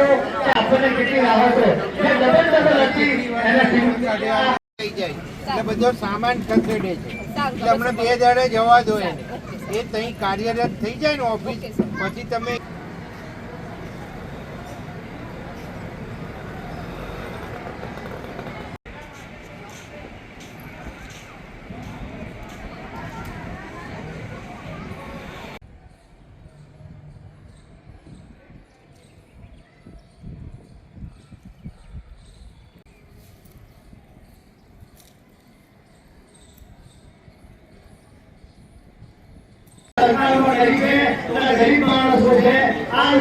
છો, કે આપણને કેટલી રાહતો જે ડબલ ડબલ હતી એને બધો સામાન ખસેડે છે. એટલે હમણાં બે દાડે જવા દો એને. એ ત્યાં કાર્યરત થઈ જાય ને ઓફિસ. પછી તમે ગરીબ અને ગરીબ છે, આ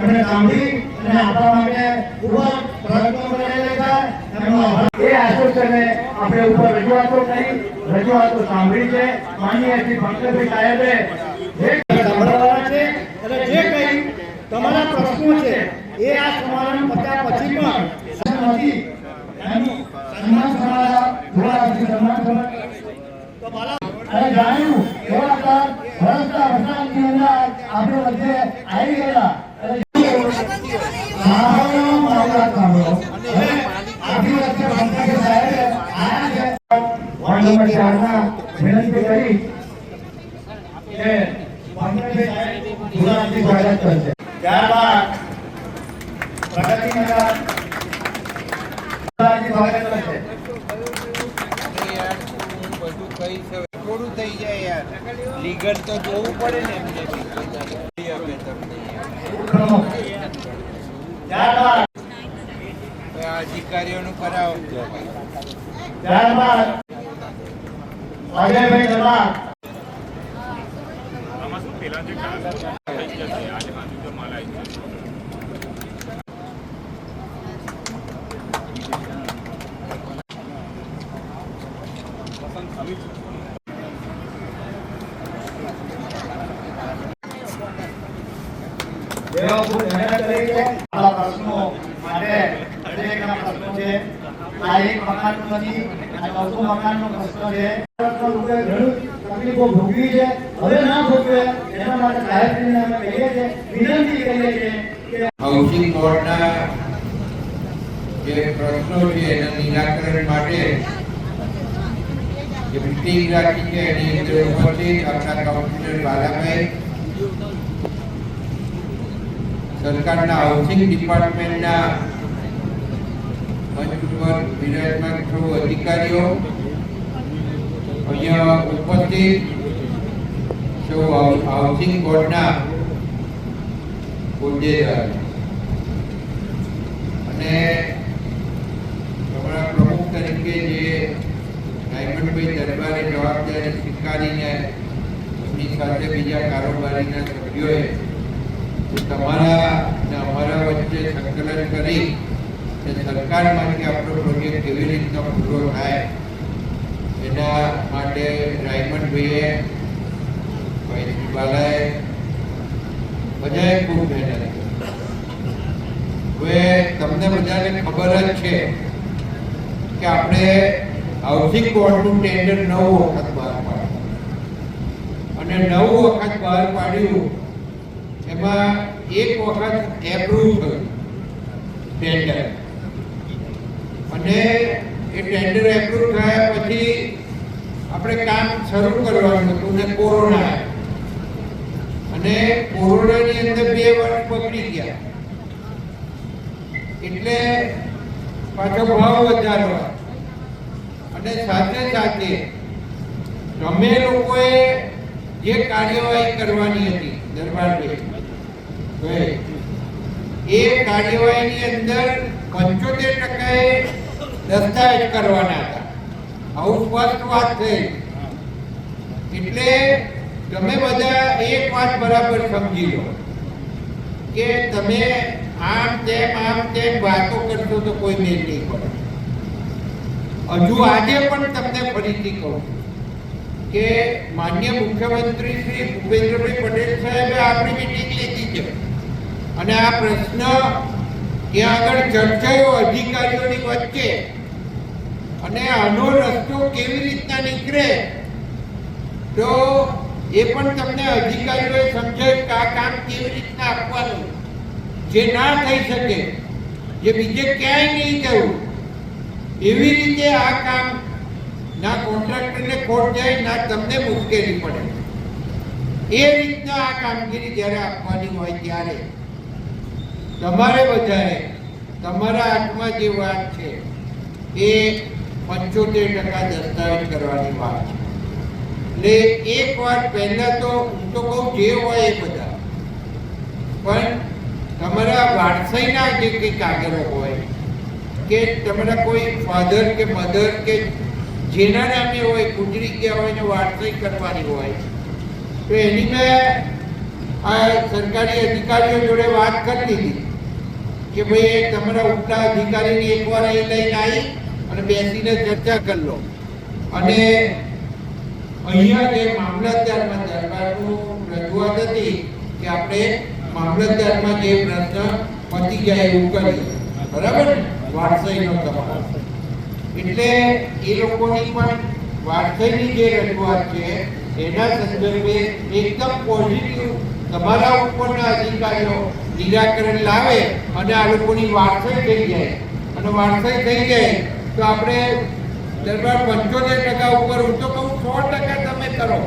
એમણે સાંભળી અને આપણા આપણે રજૂઆતો સાંભળી છે. માનનીય શ્રી પંકજભાઈ સાહેબે જે સાંભળવાના જે કંઈ તમારા પ્રશ્નો છે, એ આ સમાધાન પત્યા પછી પણ નથી એનું સન્માન સમાધાન ધોળાથી સન્માન સમાધાન અને જાણ્યું એવા હતા વરસતા વરસાદની અંદર આપણે વચ્ચે આવી ગયેલા એટલે સાંભળો, મારી વાત સાંભળો. હવે આપણી વચ્ચે પંકજ આયા છે. વોર્ડ નંબર ચારના વિનંતી કરી કે પંકજભાઈ સાહેબ ધોળાથી સ્વાગત કરશે ત્યારબાદ પ્રગતિનગર ધોળાથી સ્વાગત કરશે. થોડું થઈ જાય યાર લીગલ તો જોવું પડે ને એમને ત્યારબાદ અધિકારીઓનું કરાવો. ત્યારબાદ અજયભાઈ દલાલ પ્રશ્નો જે પ્રશ્નો છે એના નિરાકરણ માટે જે મિટિંગ રાખી છે એની અંદર ઉપસ્થિત આપણા કાઉન્સિલર સરકારના હાઉસિંગ ડિપાર્ટમેન્ટના મંચ ઉપર બિરાજમાન અધિકારીઓ અહીંયા ઉપસ્થિત. હાઉસિંગ બોર્ડના હોદ્દેદાર અને તમારા પ્રમુખ તરીકે જે ડાયમંડભાઈ દરબારે જવાબદારી સ્વીકારીને એમની સાથે બીજા કારોબારીના સભ્યોએ તમારા અને અમારા વચ્ચે સંકલન કરી અને માટે આપણો પ્રોજેક્ટ કેવી રીતનો પૂરો થાય, એના માટે રાયમંડભાઈએ ભાઈ શ્રીબાલાએ બધાએ ખૂબ મહેનત હવે તમને બધાને ખબર જ છે કે આપણે હાઉસિંગ બોર્ડનું ટેન્ડર નવ વખત બહાર પાડ્યું. અને નવ વખત બહાર પાડ્યું, એમાં એક વખત એપ્રુવ થયું ટેન્ડર અને એ ટેન્ડર એપ્રુવ થયા પછી આપણે કામ શરૂ કરવાનું હતું ને કોરોના. અને કોરોનાની અંદર બે વર્ષ પકડી ગયા. એટલે પાછો ભાવ વધારો અને સાથે સાથે તમે લોકોએ જે કાર્યવાહી કરવાની હતી, દરબારભાઈ એ કાર્યવાહીની અંદર પંચોતેર ટકાએ દસ્તાવેજ કરવાના હતા. આવું સ્પષ્ટ વાત થઈ. એટલે તમે બધા એક વાત બરાબર સમજી લો કે તમે આમ તેમ આમ તેમ વાતો કરશો તો કોઈ મેળ નહીં પડે. હજુ આજે પણ તમને ફરીથી કહું કે માન્ય મુખ્યમંત્રી શ્રી ભૂપેન્દ્રભાઈ પટેલ સાહેબે આપણી મિટિંગ લીધી છે. અને આ પ્રશ્ન ત્યાં આગળ ચર્ચાયો અધિકારીઓની વચ્ચે અને આનો રસ્તો કેવી રીતના નીકળે? તો એ પણ તમને અધિકારીઓએ સમજાવ્યું કે આ કામ કેવી રીતના આપવાનું જે ના થઈ શકે, જે બીજે ક્યાંય નહીં થયું એવી રીતે આ કામ ના કોન્ટ્રાક્ટરને ખોટ જાય, ના તમને મુશ્કેલી પડે. એ રીતના આ કામગીરી જ્યારે આપવાની હોય ત્યારે તમારે બધાએ તમારા હાથમાં જે વાત છે, એ પંચોતેર ટકા દસ્તાવેજ કરવાની વાત છે. એટલે એક વાર પહેલા તો, હું તો કહું જે હોય એ બધા. પણ તમારા વારસાઈના જે કંઈ કાગળો હોય, કે તમારા કોઈ ફાધર કે મધર કે જેના નામે હોય ગુજરી ગયા હોય ને વારસાઈ કરવાની હોય, તો એની મેં આ સરકારી અધિકારીઓ જોડે વાત કરી લીધી કે ભાઈ તમારા ઉપલા અધિકારીની એકવાર અહીં લઈને આવી અને બેસીને ચર્ચા કરી લો. અને અહીંયા જે મામલતદારમાં દરબારનું રજૂઆત હતી કે આપણે મામલતદારમાં જે પ્રશ્ન પતી જાય એવું કરીએ. બરાબર? વારસાઈનો તમારો એટલે એ લોકોની પણ વારસાઈની જે રજૂઆત છે, એના સંદર્ભે એકદમ પોઝિટિવ તમારા ઉપરના અધિકારીઓ નિરાકરણ લાવે અને આ લોકોની વારસાઈ થઈ જાય. અને વારસાઈ થઈ જાય તો આપણે દરબાર પંચોતેર ટકા ઉપર હું તો કહું, સો ટકા તમે કરો.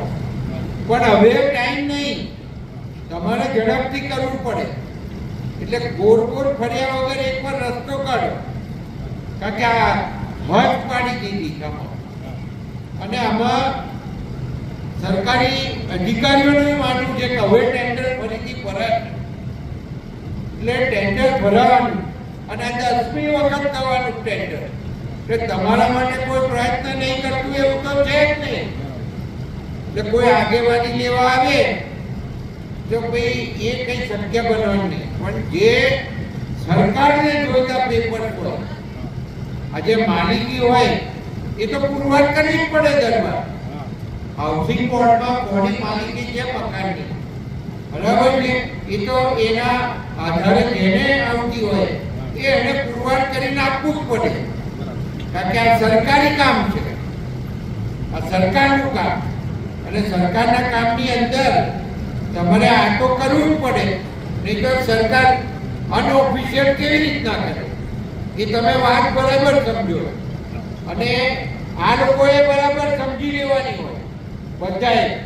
પણ હવે ટાઈમ નહીં. તમારે ઝડપથી કરવું પડે. એટલે ગોળ ગોળ ફર્યા વગર એકવાર રસ્તો કાઢો. કારણ કે આ મત પાડી દીધી આમાં અને આમાં સરકારી અધિકારીઓને માનવું છે કે હવે ટેન્ડર ફરીથી ભરાય. એટલે ટેન્ડર ભરાવાનું અને આ દસમી વખત થવાનું ટેન્ડર એટલે તમારા માટે કોઈ પ્રયત્ન નહીં કરતું એવું તો છે જ નહીં. એટલે કોઈ આગેવાની લેવા આવે તો ભાઈ એ કઈ શક્ય બનવાનું નહીં. પણ જે સરકારને જોઈતા પેપર પર આજે માલિકી હોય, એ તો પુરવાર કરવી જ પડે દરમાં હાઉસિંગ બોર્ડમાં કોની માલિકી છે મકાનની બરાબર છે એ તો એના આધારે જેને આવતી હોય, એ એને પુરવાર કરીને આપવું જ પડે. કારણ કે આ સરકારી કામ છે. આ સરકારનું કામ. અને સરકારના કામની અંદર તમારે આ તો કરવું પડે. નહીં તો સરકાર અનઓફિશિયલ કેવી રીતના કરે? એ તમે વાત બરાબર સમજો. અને આ લોકોએ બરાબર સમજી લેવાની હોય. બધાએ.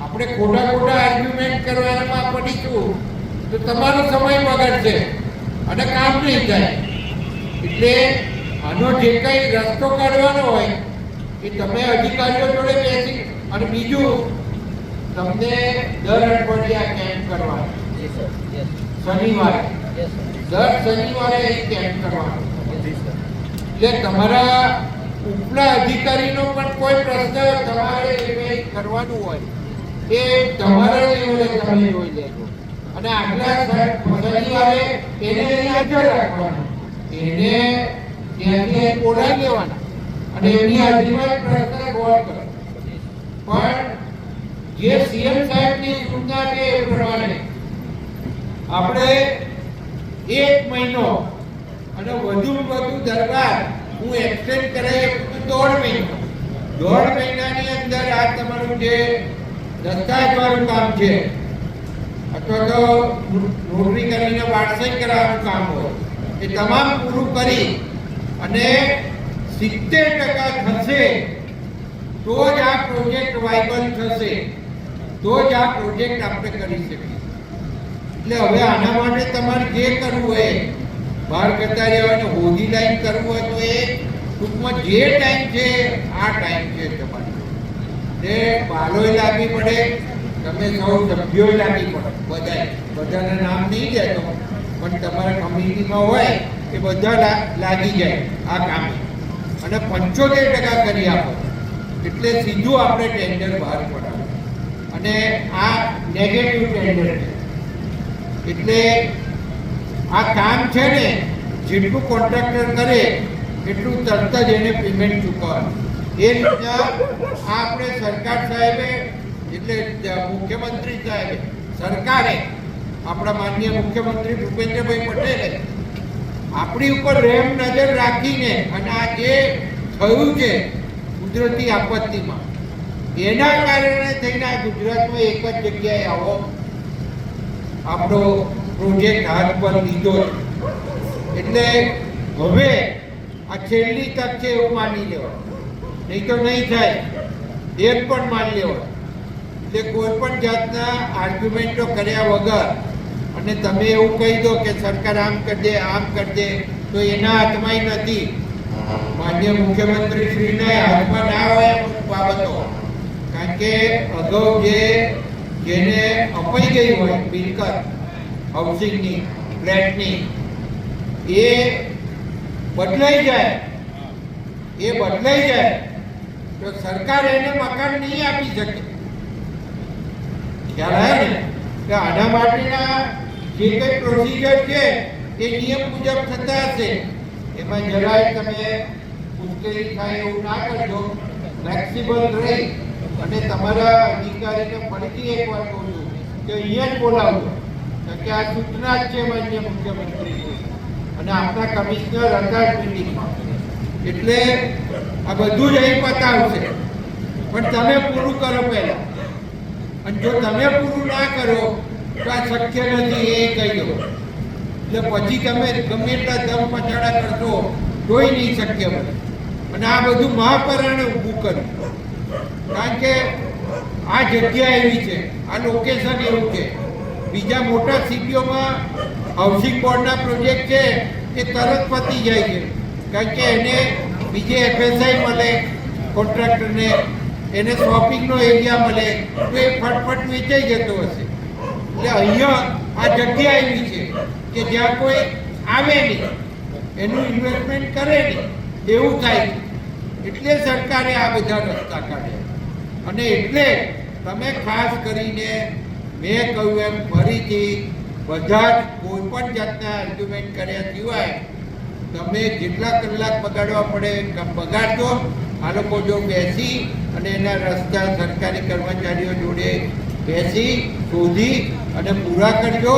આપણે ખોટા ખોટા આર્ગ્યુમેન્ટ કરવાના પડીશું તો તમારો સમય બગડશે. અને કામ નહીં થાય. એટલે આનો જે કઈ રસ્તો કાઢવાનો હોય એ તમે અધિકારીઓ જોડે બેસી અને બીજું તમને દર અઠવાડિયે કેમ્પ કરવાનો શનિવારે. દર શનિવારે કેમ્પ કરવાનો. એટલે તમારા ઉપલા અધિકારીનો પણ કોઈ પ્રશ્ન તમારે જે કરવાનું હોય એ તમારા લેવલે તમે જોઈ લેજો. અને આગલા શનિવારે એને હાજર રાખવાનું. એને ત્યાંથી બોલાવી લેવાના અને એની હાજરીમાં પ્રશ્ન ગોળ કરો. પણ જે સીએમ સાહેબની સૂચના છે એ પ્રમાણે આપણે એક મહિનો અને વધુ વધુ દરબાર હું એક્સટેન્ડ કરાય દોઢ મહિનો. દોઢ મહિનાની અંદર આ તમારું જે દસ્તાવેજવાળું કામ છે, અથવા તો નોકરી કરીને વાટસાઈ કરાવવાનું કામ હોય, એ તમામ પૂરું કરી અને સિત્તેર ટકા થશે, તો જ આ પ્રોજેક્ટ વાયબલ થશે, તો જ આ પ્રોજેક્ટ આપણે કરી શકીએ. એટલે હવે આના માટે તમારે જે કરવું હોય, બહાર કરતા રહેવાનું, હોદી લાઈન કરવું હોય તો એ ટૂંકમાં જે ટાઈમ છે, આ ટાઈમ છે તમારે. તે બાલોય લાગવી પડે, તમે સૌ સભ્યોય લાગવી પડે, બધાય. બધાના નામ નહીં દેતો પણ તમારા કમિટીમાં હોય એ બધા લાગી જાય આ કામે. અને પંચોતેર ટકા કરી આપો. એટલે સીધું આપણે ટેન્ડર બહાર પડાવે. અને આ નેગેટિવ ટેન્ડર છે. એટલે આ કામ છે ને, જેટલું કોન્ટ્રાક્ટર કરે, એટલું તરત જ એને પેમેન્ટ ચૂકવવાનું એ રીતના આ આપણે સરકાર સાહેબે, એટલે મુખ્યમંત્રી સાહેબે, સરકારે આપણા માનનીય મુખ્યમંત્રી ભૂપેન્દ્રભાઈ પટેલે આપણી ઉપર રેમ નજર રાખીને અને આ જે થયું છે કુદરતી આપત્તિમાં, એના કારણે થઈને આ ગુજરાતમાં એક જ જગ્યાએ આવો આપણો પ્રોજેક્ટ હાથ પર લીધો એટલે હવે આ છેલ્લી તક છે એવું માની લેવા નહીં તો નહીં થાય. એક પણ માની લેવા એટલે કોઈ પણ જાતના આર્ગ્યુમેન્ટો કર્યા વગર અને તમે એવું કહી દો કે સરકાર આમ કરજે આમ કરજે તો એના હાથમાં નથી. માન્ય મુખ્યમંત્રી શ્રીને હાથમાં ના હોય બાબતો. કારણ કે અગાઉ જે, જેને અપાઈ ગઈ હોય મિલકત હાઉસિંગની ફ્લેટની, એ બદલાઈ જાય. એ બદલાઈ જાય. તો સરકાર એને મકાન નહીં આપી શકે. ખ્યાલ આવે ને? કે આના માટેના જે કંઈ પ્રોસિજર છે, એ નિયમ મુજબ થતા હશે. એમાં જરાય તમે મુશ્કેલી થાય એવું ના કરજો. ફ્લેક્સિબલ રહી. અને તમારા અધિકારીને ફરીથી એક વાર કહું છું કે અહીંયા જ બોલાવજો કારણ કે આ સૂચના જ છે માન્ય મુખ્યમંત્રી અને આપણા કમિશનર હતા મિટિંગમાં એટલે આ બધું જ અહીં પતાવશે પણ તમે પૂરું કરો પહેલા. અને જો તમે પૂરું ના કરો તો આ શક્ય નથી, એ કહ્યું એટલે પછી તમે ગમે એટલા દમ પછાડા કરશો તોય નહીં શક્ય બને. અને આ બધું મહાપરાણે ઊભું કર્યું. કારણ કે આ જગ્યા એવી છે, આ લોકેશન એવું છે. બીજા મોટા સિટીઓમાં હાઉસિંગ બોર્ડના પ્રોજેક્ટ છે, એ તરત પતી જાય છે. કારણ કે એને બીજે એફએસઆઈ મળે કોન્ટ્રાક્ટરને એને શોપિંગનો એરિયા મળે, તો એ ફટફટ વેચાઈ જતો હશે. એટલે અહીંયા આ જગ્યા એવી છે કે જ્યાં કોઈ આવે નહીં, એનું ઇન્વેસ્ટમેન્ટ કરે નહીં, એવું થાય એટલે સરકારે આ બધા રસ્તા કાઢ્યા. અને એટલે તમે ખાસ કરીને મેં કહ્યું એમ, ફરીથી બધા જ કોઈ પણ જાતના આર્ગ્યુમેન્ટ કર્યા સિવાય તમે જેટલા કલાક બગાડવા પડે બગાડજો. આ લોકો જો બેસી અને એના રસ્તા સરકારી કર્મચારીઓ જોડે બેસી, શોધી અને પૂરા કરજો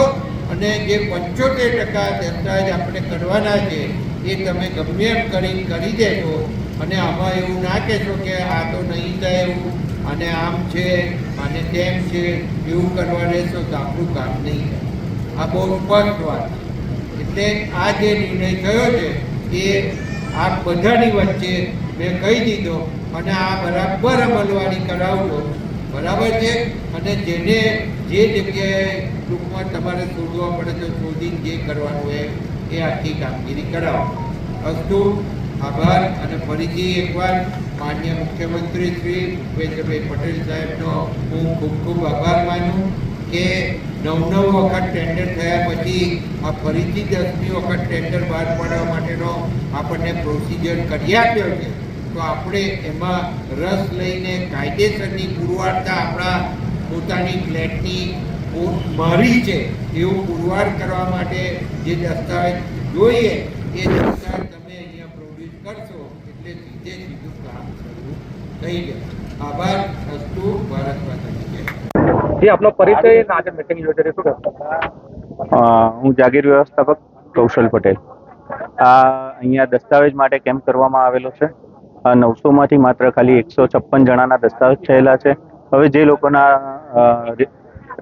અને જે પંચોતેર ટકા દસ્તાવેજ આપણે કરવાના છે, એ તમે ગમે એમ કરી કરી દેજો. અને આમાં એવું ના કહેશો કે આ તો નહીં થાય એવું, અને આમ છે, અને તેમ છે, એવું કરવા રહેશો તો આપણું કામ નહીં થાય. આ બહુ સ્પષ્ટ વાત. એટલે આ જે નિર્ણય થયો છે, એ આ બધાની વચ્ચે મેં કહી દીધો, અને આ બરાબર અમલવારી કરાવજો. બરાબર છે? અને જેને જે જગ્યાએ ટૂંકમાં તમારે શોધવા પડે તો શોધીને જે કરવાનું હોય એ આખી કામગીરી કરાવો. અસ્તુ, આભાર અને ફરીથી એકવાર માન્ય મુખ્યમંત્રી શ્રી ભૂપેન્દ્રભાઈ પટેલ સાહેબનો હું ખૂબ ખૂબ આભાર માનું કે નવ નવ વખત ટેન્ડર થયા પછી આ ફરીથી દસમી વખત ટેન્ડર બહાર પાડવા માટેનો આપણને પ્રોસિજર કરી આપ્યો છે. તો આપણે એમાં રસ લઈને કાયદેસરની પુરવારતા આપણા પોતાની ફ્લેટની મારી છે એવું પુરવાર કરવા માટે જે દસ્તાવેજ જોઈએ એ દસ્તાવેજ તમે અહીંયા પ્રોડ્યુસ કરશો એટલે સીધે સીધું કામ શરૂ થઈ જાય આભાર અસ્તુ ભારત માતાની જય. જી આપનો પરિચય આજે મીટિંગ યોજેલી શું હું જાગીર વ્યવસ્થાપક કૌશલ પટેલ. આ અહીંયા દસ્તાવેજ માટે કેમ્પ કરવામાં આવેલો છે. આ નવસોમાંથી માત્ર ખાલી એકસો છપ્પન જણાના દસ્તાવેજ થયેલા છે. હવે જે લોકોના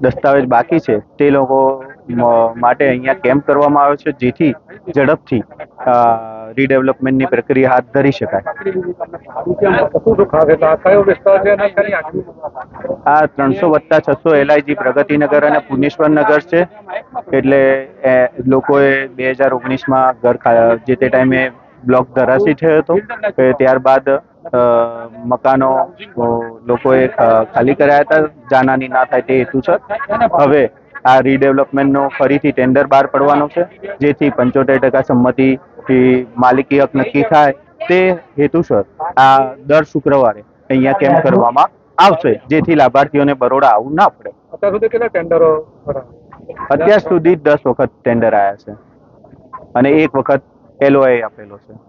દસ્તાવેજ બાકી છે, તે લોકો માટે અહીંયા કેમ્પ કરવામાં આવ્યો છે, જેથી ઝડપથી રીડેવલપમેન્ટની પ્રક્રિયા હાથ ધરી શકાય. આ ત્રણસો વત્તા છસો એલઆઈજી પ્રગતિનગર અને પુનેશ્વર નગર છે. એટલે લોકોએ બે હજાર ઓગણીસમાં ઘર જે તે ટાઈમે બ્લોક ધરાશી થયો હતો. એ ત્યારબાદ મકાનો લોકોએ ખાલી કરાયા હતા. જાનાની ના થાય તે હેતુસર હવે આ રીડેવલપમેન્ટનો ફરીથી ટેન્ડર બહાર પડવાનો છે જેથી પંચોતેર ટકા સંમતિ માલિકી હક નક્કી થાય તે હેતુસર આ દર શુક્રવારે અહીંયા કેમ્પ કરવામાં આવશે જેથી લાભાર્થીઓને બરોડા આવવું ના પડે. અત્યાર સુધી કેટલા ટેન્ડરો અત્યાર સુધી દસ વખત ટેન્ડર આવ્યા છે. અને એક વખત Él o.